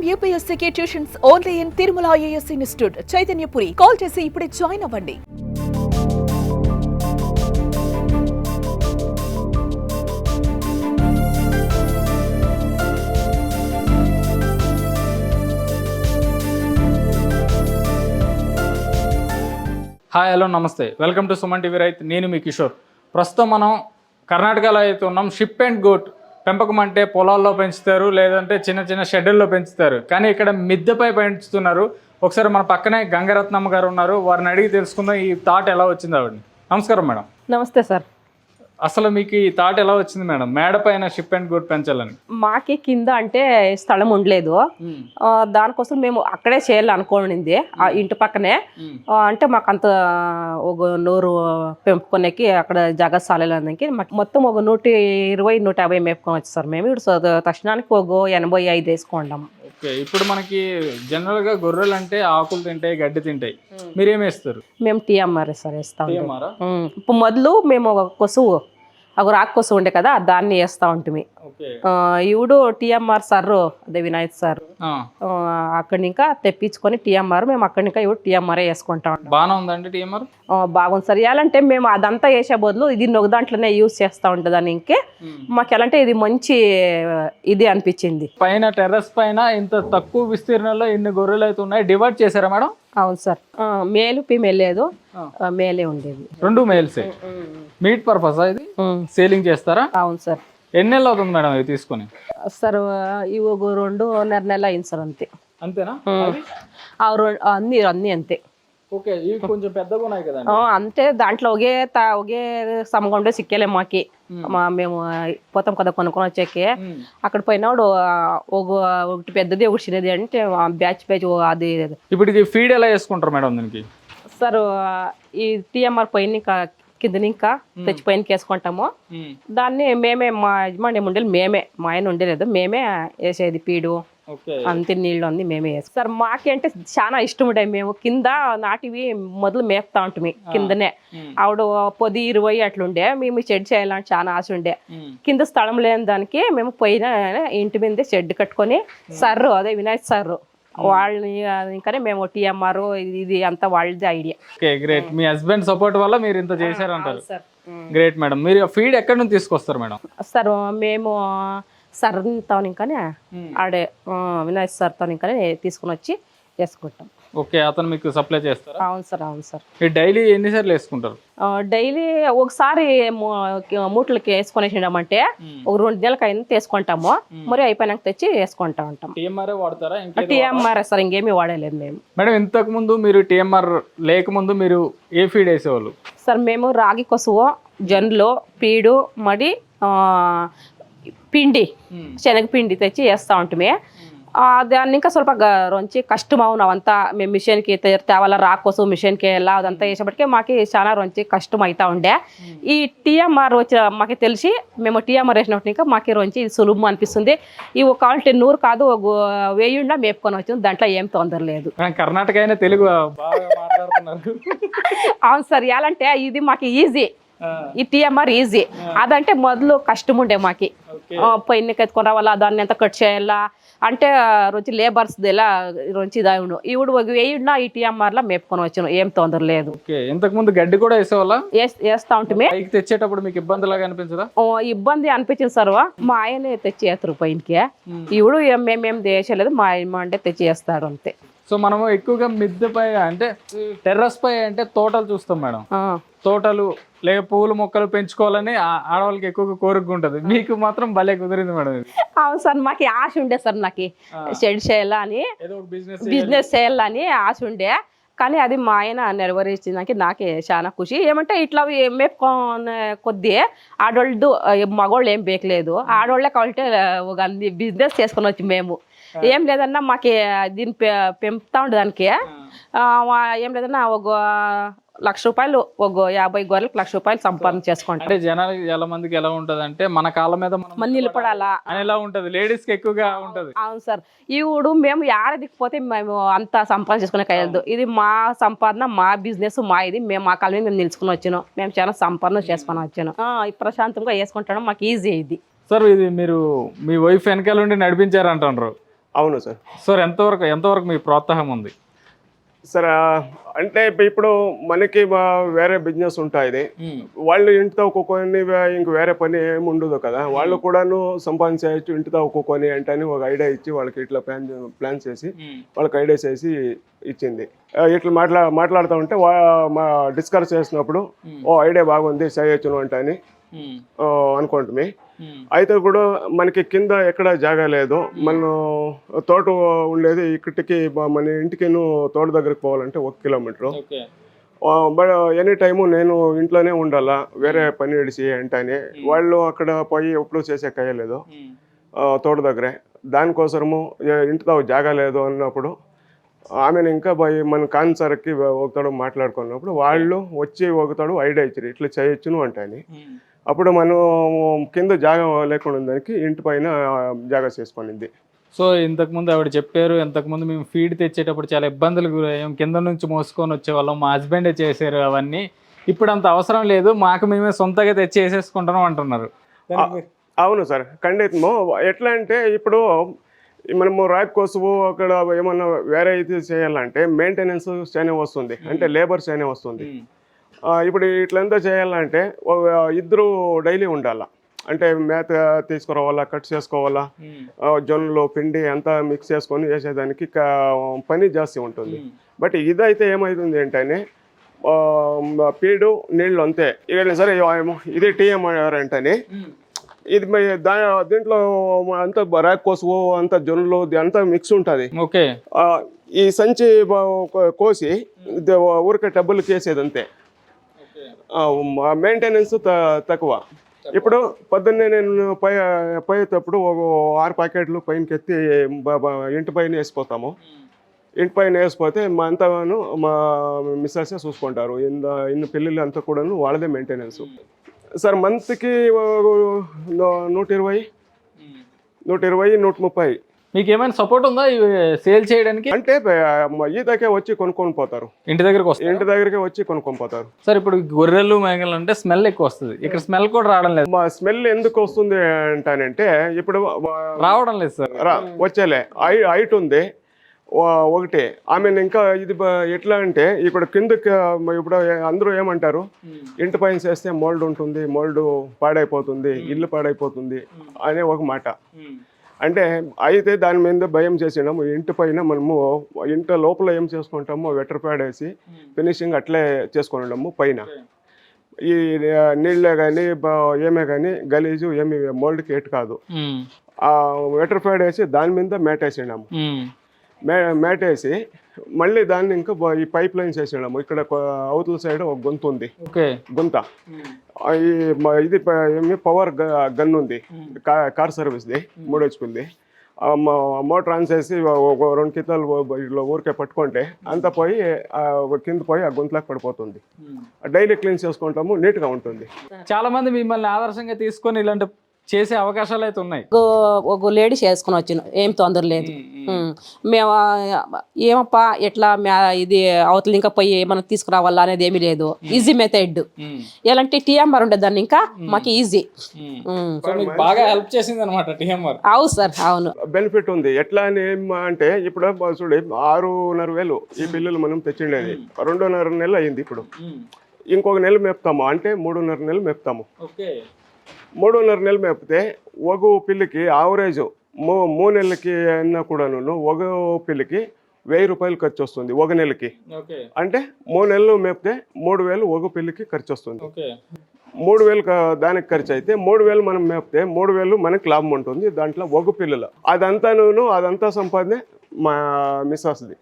I'm యూపీఎస్సీకి tuitions only in Tirumala IAS institute. Chaitanyapuri. Call చేసి ఇప్పుడే join అవ్వండి. Hi hello నమస్తే. వెల్కమ్ టు సుమన్ టీవీ రైత్ నేను మీ కిషోర్. ప్రస్తుతం మనం కర్ణాటకలో అయితే ఉన్నాం. షిప్ అండ్ గోట్ పెంపకం అంటే పొలాల్లో పెంచుతారు లేదంటే చిన్న చిన్న షెడ్యూల్లో పెంచుతారు. కానీ ఇక్కడ మిద్దెపై పెంచుతున్నారు. ఒకసారి మన పక్కనే గంగరత్నమ్మ గారు ఉన్నారు. వారిని అడిగి తెలుసుకుందాం ఈ థాట్ ఎలా వచ్చింది ఆవిడని. నమస్కారం మేడం. నమస్తే సార్. అసలు మీకు ఈ థాట్ ఎలా వచ్చింది మేడం? మేడ పైన షిప్ అండ్ గోట్ పెంచాలని. మాకి కింద అంటే స్థలం ఉండలేదు. దానికోసం మేము అక్కడే చేయాలి అనుకోనింది ఆ ఇంటి పక్కనే. అంటే మాకు అంత ఒక నూరు పెంపుకొనేకి అక్కడ జాగా సాలేదానికి మాకు మొత్తం ఒక నూట ఇరవై నూట యాభై మేపుకోవచ్చు సార్ మేము ఇప్పుడు తక్షణానికి ఒక ఎనభై ఐదు వేసుకుంటాం ఓకే ఇప్పుడు మనకి జనరల్గా గొర్రెలు అంటే ఆకులు తింటాయి గడ్డి తింటాయి. మీరేం వేస్తారు మేము టీఎంఆర్ సార్ వేస్తాం టీఎంఆరా. ఇప్పుడు మొదలు మేము ఒక కొసువు ఒక రాక్ కొసువు ఉండే కదా దాన్ని వేస్తా ఉంటుంది ఇవుడు టీఎంఆర్ సార్ అదే వినాయక్ సార్. అక్కడి ఇంకా తెప్పించుకొని టీఎంఆర్ మేము అక్కడి ఇంకా ఇప్పుడు టీఎంఆర్ఏ వేసుకుంటా ఉంటాం ఉందండి టీఎంఆర్? బాగుంది సార్. ఎలాంటే మేము అదంతా వేసే బదులు ఇది ఒక దాంట్లోనే యూస్ చేస్తూ ఉంటుందని ఇంకే మాకు ఎలా అంటే ఇది మంచి ఇది అనిపించింది. పైన టెర్రస్ పైన ఇంత తక్కువ విస్తీర్ణంలో ఇన్ని గొర్రెలు అయితే ఉన్నాయి డివైడ్ చేశారా మేడం? అవును సార్. మేలు ఫీమేల్ లేదు మేలే ఉండేది. రెండు మేల్సే. మీట్ పర్పస్ ఇది? సేలింగ్ చేస్తారా? అవును సార్. ఎన్ని నెలలు అవుతుంది మేడం ఇది తీసుకొని? సార్ ఇవి రెండు నెల నెల అయింది సార్ అంతే. అంతేనా? అన్ని అన్ని అంతే. ఓకే ఇవి కొంచెం పెద్దగా ఉన్నాయి కదా అంతే దాంట్లో ఒకే తా ఒకే సమగండే సిక్కేలే మాకి. మా మేము పోతాం కదా కొనుక్కొని వచ్చాకే. అక్కడ ఒక ఒకటి పెద్దది ఒకటి చిన్నది అంటే బ్యాచ్ బ్యాచ్ అది ఇప్పుడు ఇది ఫీడ్ ఎలా చేసుకుంటారు మేడం దీనికి? సార్ ఈ టీఎంఆర్ పైన ఇంకా కింద ఇంకా తెచ్చి పైన వేసుకుంటాము దాన్ని మేమే మా యజమాని ఉండేది మేమే మా ఆయన ఉండలేదు మేమే వేసేది పీడు. అంతే నీళ్ళు అన్ని మేమే వేస్తాం సార్ మాకి అంటే చాలా ఇష్టం ఉండే మేము. కింద నాటివి మొదలు మేపుతా ఉంటుంది కిందనే. ఆవిడ పది ఇరవై అట్లుండే. మేము షెడ్ చేయాలని చాలా ఆశ ఉండే కింద స్థలం లేని దానికి మేము పోయిన ఇంటి మీద షెడ్ కట్టుకొని సర్రు అదే వినాయక్ సర్రు వాళ్ళని ఇంకానే మేము టీఎంఆర్ ఇది అంతా వాళ్ళది ఐడియా. Okay great. మీ హస్బెండ్ సపోర్ట్ వల్ల మీరు ఇంత చేశారంటారు. సార్. Great madam. మీరు ఫీడ్ ఎక్కడి నుంచి తీసుకొస్తారు మేడం? సార్ మేము సర్తో ఇంకానే ఆడే వినాయక్ సార్తో ఇంకానే తీసుకుని వచ్చి వేసుకుంటాం. ఓకే అతను మీకు సప్లై చేస్తారా? అవును సార్ అవును సార్. డైలీ ఎన్నిసార్లు వేసుకుంటారు? డైలీ ఒకసారి మూటలకి వేసుకొనేసినామంటే ఒక రెండు నెలలకి అయినా తీసుకుంటాము మరి అయిపోయినాక తెచ్చి వేసుకుంటా ఉంటాం. టీఎంఆర్ఏ వాడతారా? ఇంకా టీఎంఆర్ సార్ ఇంకేమీ వాడలేదు మేము. మేడం ఇంతకు ముందు మీరు టీఎంఆర్ లేకముందు మీరు ఏ ఫీడ్ వేసేవాళ్ళు? సార్ మేము రాగి కొసువు జొన్నలు పీడు మడి పిండి శనగపిండి తెచ్చి వేస్తూ ఉంటామే. దాన్ని ఇంకా స్వల్ప రొంచి కష్టమవు అవంతా. మేము మిషన్కి తేవాల రాకోసం మిషన్కి వెళ్ళా అదంతా వేసేపటికే మాకు చాలా రొంచి కష్టం అవుతా ఉండే ఈ టీఎంఆర్ వచ్చిన మాకు తెలిసి మేము టీఎంఆర్ వేసినప్పుడు ఇంకా మాకు రొంచి సులభం అనిపిస్తుంది. ఈ ఒక కావాలంటే నూరు కాదు ఒక వెయ్యుండా మేపుకొని వచ్చింది. దాంట్లో ఏం తొందర లేదు. కర్ణాటక అయినా తెలుగు అవును సార్ ఎలా అంటే ఇది మాకు ఈజీ. ఈ టీఎంఆర్ ఈజీ. అదంటే మొదలు కష్టం ఉండే మాకి పొయ్యికి ఎత్తుకొని రావాలా దాన్ని ఎంత కట్ చేయాలా? అంటే రోజు లేబర్స్ ఎలా రోజు ఇదాను ఈవిడ ఒక వేయుడినా ఈ టీఎంఆర్లో మేపుకొని వచ్చాను. ఏం తొందర లేదు. ఇంతకు ముందు గడ్డి కూడా వేసేవాళ్ళ? వేస్- వేస్తా ఉంటుంది తెచ్చేటప్పుడు మీకు ఇబ్బందిలాగా అనిపించదా? ఇబ్బంది అనిపించింది సార్. మా ఆయనే తెచ్చి వేస్తారు పైనకి ఈవిడు ఏం- మేమేం చేసలేదు. మా ఆయన అంటే తెచ్చి వేస్తాడు అంతే. సో మనము ఎక్కువగా మిద్దెపై అంటే టెర్రస్ పై అంటే తోటలు చూస్తాం మేడం. తోటలు లేక పూల మొక్కలు పెంచుకోవాలని ఆడవాళ్ళకి ఎక్కువగా కోరిక ఉంటుంది. మీకు మాత్రం భలే కుదిరింది మేడం అవును సార్ మాకు ఆశ ఉండే సార్ నాకు షెడ్ చేయాలా అని. ఏదో ఒక బిజినెస్ చేయాలని ఆశ ఉండే. కానీ అది మా ఆయన నెరవేర్చిందానికి నాకే చాలా ఖుషి. ఏమంటే ఇట్లా మేపుకోనే కొద్దీ ఆడోళ్ళు మగోళ్ళు ఏం బేకలేదు. ఆడోళ్ళే కావాలంటే ఒక బిజినెస్ చేసుకొని వచ్చి మేము. ఏం లేదన్నా మాకు దీన్ని పె- పెంపుతా ఉండే దానికి. ఏం లేదన్నా ఒక లక్ష రూపాయలు ఒక యాభై గొర్రెలకు లక్ష రూపాయలు సంపాదన చేసుకుంటాం అంటే జనాలకి చాలా మందికి ఎలా ఉంటది అంటే మన కాళ్ళ మీద మనం నిలబడాలా? అని ఎలా ఉంటది. లేడీస్కి ఎక్కువగా ఉంటది. అవును సార్. ఈ ఊడు మేము యాడ దిక్కిపోతే మేము అంత సంపాదన చేసుకునే కయ్యదు ఇది మా సంపాదన మా బిజినెస్ మా ఇది. మేము మా కాలం మీద మేము నిలుచుకుని వచ్చాను. మేము చాలా సంపాదన చేసుకొని వచ్చాను. ప్రశాంతంగా వేసుకుంటాం మాకు ఈజీ ఇది. సార్ ఇది మీరు మీ వైఫ్ వెనకాల ఉండి నడిపించారంటారు అవును సార్. సార్ ఎంతవరకు ఎంతవరకు మీ ప్రోత్సాహం ఉంది? సార్ అంటే ఇప్పు- ఇప్పుడు మనకి వేరే బిజినెస్ ఉంటాయి వాళ్ళు ఇంటితో ఒక్కొక్కని ఇంక వేరే పని ఏమి ఉండదు కదా. వాళ్ళు కూడాను సంపాదించవచ్చు ఇంటితో ఒక్కొక్కని అంటే అని ఒక ఐడియా ఇచ్చి వాళ్ళకి ఇట్లా ప్లాన్ ప్లాన్ చేసి వాళ్ళకి ఐడియా చేసి ఇచ్చింది. ఇట్లా మాట్లా మాట్లాడుతూ ఉంటే మా డిస్కస్ చేసినప్పుడు ఓ ఐడియా బాగుంది చేయొచ్చును అంటే అని అనుకుంటుంది అయితే కూడా మనకి కింద ఎక్కడ జాగా లేదు. మనం తోట ఉండేది ఇక్కడికి మన ఇంటికి తోట దగ్గరికి పోవాలంటే ఒక కిలోమీటర్. బట్ ఎనీ టైము నేను ఇంట్లోనే ఉండాలా? వేరే పని ఇడిసి అంటేనే. వాళ్ళు అక్కడ పోయి ఎప్పుడు చేసే కయ్యలేదు తోట దగ్గరే. దానికోసము ఇంటితో జాగా లేదు అన్నప్పుడు ఆమెను ఇంకా పోయి మన కాన్సర్కి ఒకతాడు మాట్లాడుకున్నప్పుడు వాళ్ళు వచ్చి ఒకతాడు ఐడియా ఇచ్చారు. ఇట్లా చేయొచ్చును అంటని. అప్పుడు మనం కింద జాగా లేకుండా దానికి ఇంటి పైన జాగా చేసుకునింది సో ఇంతకు ముందు ఆవిడ చెప్పారు ఇంతకు ముందు మేము ఫీడ్ తెచ్చేటప్పుడు చాలా ఇబ్బందులు గురయ్యాం. కింద నుంచి మోసుకొని వచ్చేవాళ్ళం మా హస్బెండే చేశారు అవన్నీ. ఇప్పుడు అంత అవసరం లేదు మాకు మేమే సొంతగా తెచ్చి వేసేసుకుంటున్నాం అంటున్నారు అవును సార్ ఖండితము. ఎట్లా అంటే ఇప్పుడు మనము రాక్ కోసము అక్కడ ఏమన్నా వేరే ఇది చేయాలంటే మెయింటెనెన్స్ చాలా వస్తుంది. అంటే లేబర్ చాలా వస్తుంది. ఇప్పుడు ఇట్లంతా చేయాలంటే ఇద్దరు డైలీ ఉండాలా? అంటే మేత తీసుకురావాలా కట్ చేసుకోవాలా? జొన్నలు పిండి అంతా మిక్స్ చేసుకొని వేసేదానికి పని జాస్తి ఉంటుంది. బట్ ఇదైతే ఏమవుతుంది ఏంటనే పీడు నీళ్ళు అంతే. ఇక సరే ఇది టీఎం అంటేనే ఇది దా దీంట్లో అంత ర్యాక్ కోసువు అంత జొన్నలు అంతా మిక్స్ ఉంటుంది. ఓకే. ఈ సంచి కోసి ఊరికే టబ్బులు కేసేది అంతే. మెయింటెనెన్స్ తక్కువ. ఇప్పుడు పొద్దున్నే నేను పై పోయేటప్పుడు ఆరు ప్యాకెట్లు పైనకి ఎత్తి ఇంటి పైన వేసిపోతాము. ఇంటి పైన వేసిపోతే మా అంతాను మా మిస్సెస్ చూసుకుంటారు. ఇంత ఇన్ని పిల్లలు అంతా కూడాను వాళ్ళదే మెయింటెనెన్స్ సార్ మంత్కి నూట ఇరవై నూట ఇరవై నూట ముప్పై మీకు ఏమైనా సపోర్ట్ ఉందా ఇవి సేల్ చేయడానికి? అంటే బ- ఈతకే వచ్చి కొనుక్కొని పోతారు. ఇంటి దగ్గరకు వస్తుంది ఇంటి దగ్గరికి వచ్చి కొనుక్కొని పోతారు. సార్ ఇప్పుడు గొర్రెలు మేకలు అంటే స్మెల్ ఎక్కువ వస్తుంది. ఇక్కడ స్మెల్ కూడా రావడం లేదు. మా స్మెల్ ఎందుకు వస్తుంది అంటానంటే ఇప్పుడు రావడం లేదు సార్. వచ్చేలే. హైట్ ఉంది. ఒకటి. ఆమె ఇంకా ఇది ఎట్లా అంటే ఇప్పుడు కిందకి ఇప్పుడు అందరూ ఏమంటారు? ఇంటి పైన చేస్తే మోల్డ్ ఉంటుంది మోల్డ్ పాడైపోతుంది ఇల్లు పాడైపోతుంది అనే ఒక మాట. అంటే అయితే దాని మీద భయం చేసినాము ఇంటి పైన మనము ఇంటి లోపల ఏం చేసుకుంటామో వెటర్ ప్యాడ్ వేసి ఫినిషింగ్ అట్లే చేసుకుంటాము పైన. ఈ నీళ్ళే కానీ ఏమే కానీ గలీజు ఏమి మోల్డ్కి ఎటు కాదు. ఆ వెటర్ ప్యాడ్ వేసి దాని మీద మ్యాట్ వేసినాము మే మ్యాట్ వేసి మళ్ళీ దాన్ని ఇంకా ఈ పైప్ లైన్స్ వేసినాము ఇక్కడ అవతల సైడ్ ఒక గొంతు ఉంది. గుంత. ఇది పవర్ గన్ ఉంది. కార్ సర్వీస్ది మూడు హెచ్పింది మోటార్ ఆన్ చేసి ఒక రెండు కితాలు ఇట్లా ఊరికే పట్టుకుంటే అంత పోయి కింద పోయి ఆ గుంతలోకి పడిపోతుంది. డైలీ క్లీన్ చేసుకుంటాము నీట్గా ఉంటుంది. చాలా మంది మిమ్మల్ని ఆదర్శంగా తీసుకొని ఇలాంటి చేసే అవకాశాలు అయితే ఉన్నాయి. ఒక- ఒక లేడీ చేసుకుని వచ్చిన ఏం తొందర లేదు. మేము ఏమప్పా ఎట్లా ఇది అవతల ఇంకా పోయి ఏమైనా తీసుకురావాలా అనేది ఏమీ లేదు. ఈజీ మెథడ్ ఎలాంటి టీఎంఆర్ ఉండేది దాన్ని ఇంకా మాకు ఈజీ బాగా హెల్ప్ చేసింది అనమాట టీఎంఆర్. అవును సార్ అవును. బెనిఫిట్ ఉంది. ఎట్లా అంటే ఇప్పుడు చూడు ఆరున్నర వేలు ఈ పిల్లలు మనం తెచ్చిండేది. రెండున్నర నెలలు అయింది ఇప్పుడు. ఇంకొక నెల మేపుతాము. అంటే మూడున్నర నెలలు మేపుతాము. ఓకే. మూడున్నర నెలలు మేపితే ఒక పిల్లికి ఆవరేజ్ మూ మూడు నెలలకి అయినా కూడాను ఒక పిల్లికి వెయ్యి రూపాయలు ఖర్చు వస్తుంది ఒక నెలకి అంటే మూడు నెలలు మేపితే మూడు వేలు ఒక పిల్లికి ఖర్చు వస్తుంది మూడు వేలు దానికి ఖర్చు అయితే మూడు వేలు మనం మేపితే మూడు వేలు మనకి లాభం ఉంటుంది దాంట్లో ఒక పిల్లలు. అదంతా నువ్వు అదంతా సంపాదనే మా మిస్సెస్ది.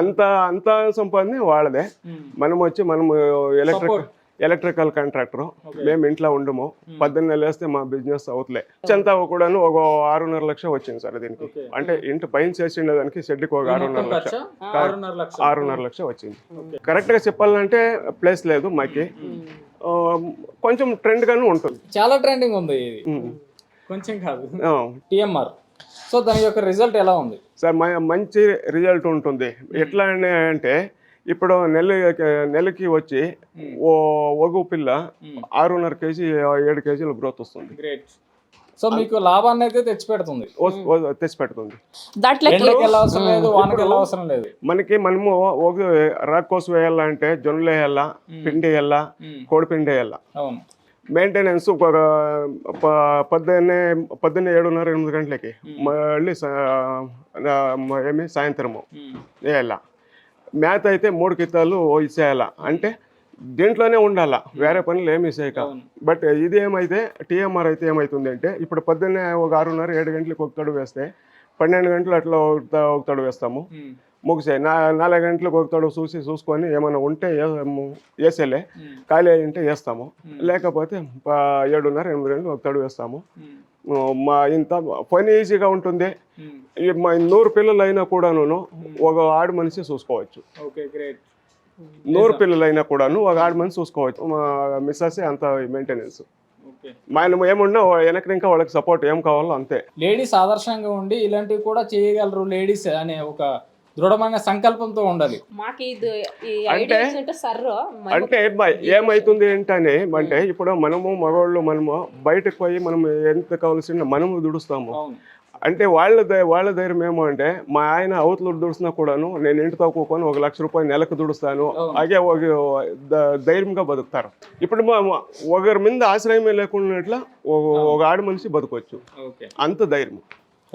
అంత అంత సంపాదనే వాళ్ళదే. మనం వచ్చి మనము ఎలక్ట్రిక్ ఎలక్ట్రికల్ కాంట్రాక్టర్. మేము ఇంట్లో ఉండము. పద్దెనిమిది నెలలు వేస్తే మా బిజినెస్ అవుతలే. అంతా కూడాను ఒక ఆరున్నర లక్ష వచ్చింది సార్ దీనికి. అంటే ఇంటి పైన చేసిండే దానికి షెడ్కి ఒక ఆరున్నర లక్ష. ఆరున్నర లక్ష. వచ్చింది. కరెక్ట్గా చెప్పాలంటే ప్లేస్ లేదు మాకి. కొంచెం ట్రెండ్ గాను ఉంటుంది. చాలా ట్రెండింగ్ ఉంది. కొంచెం కాదు. ఆ, టిఎంఆర్. సో దాని యొక్క రిజల్ట్ ఎలా ఉంది? సార్ మ- మంచి రిజల్ట్ ఉంటుంది. ఎట్లా అంటే ఇప్పుడు నెల నెలకి వచ్చి ఓ ఒగు పిల్ల ఆరున్నర కేజీ ఏడు కేజీల గ్రోత్ వస్తుంది. గ్రేట్ సో మీకు లాభాన్ని అయితే తెచ్చి పెడుతుంది దాంట్లోకి ఎండకి వెళ్ళ అవసరం లేదు వానకి వెళ్ళ అవసరం లేదు. మనకి మనము ఒక రాక్ కోసం వేయాలంటే జొన్నలు వేయాలా పిండి వేయాలా ఉమ్. కోడిపిండి వేయాలా? అవును. మెయింటెనెన్స్ ఒక పొద్దున్నే పొద్దున్నే ఏడున్నర ఎనిమిది గంటలకి మళ్ళీ ఏమి? సాయంత్రము. వేయాల? మేత అయితే మూడు కిత్తాలు ఇచ్చేయాల అంటే దీంట్లోనే ఉండాలా? వేరే పనులు ఏమి చేయక బట్ ఇది ఏమైతే టీఎంఆర్ అయితే ఏమవుతుంది అంటే ఇప్పుడు పొద్దున్నే ఒక ఆరున్నర ఏడు గంటలకు ఒక తడు వేస్తే పన్నెండు గంటలు అట్లా ఒక తడు వేస్తాము. నా నాలుగు గంటలకు ఒక తడు చూసి చూసుకొని ఏమైనా ఉంటే వేసేలే. ఖాళీ అయి ఉంటే వేస్తాము. లేకపోతే ఏడున్నర ఎనిమిది గంటలకు ఒక తడు వేస్తాము. మా ఇంత పని ఈజీగా ఉంటుంది. మా నూరు పిల్లలు అయినా కూడాను ఒక ఆడు మనిషి చూసుకోవచ్చు. నూరు పిల్లలు అయినా కూడాను ఒక ఆడు మనిషి చూసుకోవచ్చు. మా మిస్సెస్ అంత మెయింటెనెన్స్. మనం ఏమున్నా వెనక ఇంకా వాళ్ళకి సపోర్ట్ ఏం కావాలో అంతే. లేడీస్ ఆదర్శంగా ఉండి ఇలాంటివి కూడా చేయగలరు లేడీస్ అనే ఒక దృఢమైన సంకల్పంతో ఉండాలి. మాకు అంటే- ఏమైతుంది ఏంటనే అంటే ఇప్పుడు మనము మగవాళ్ళు మనము బయటకు పోయి మనం ఎంత కావాల్సిన మనము దుడుస్తాము. అవును. అంటే వాళ్ళ వాళ్ళ ధైర్యం ఏమో అంటే మా ఆయన అవతలు దుడుస్తున్నా కూడాను నేను ఇంటితో కూకొని ఒక లక్ష రూపాయలు నెలకు దుడుస్తాను. అలాగే ఒక ధైర్యంగా బతుకుతారు. ఇప్పుడు మా ఒకరి మీద ఆశ్రయమే లేకుండా ఒక ఒక ఆడ మనిషి బతకొచ్చు. ఓకే. అంత ధైర్యం.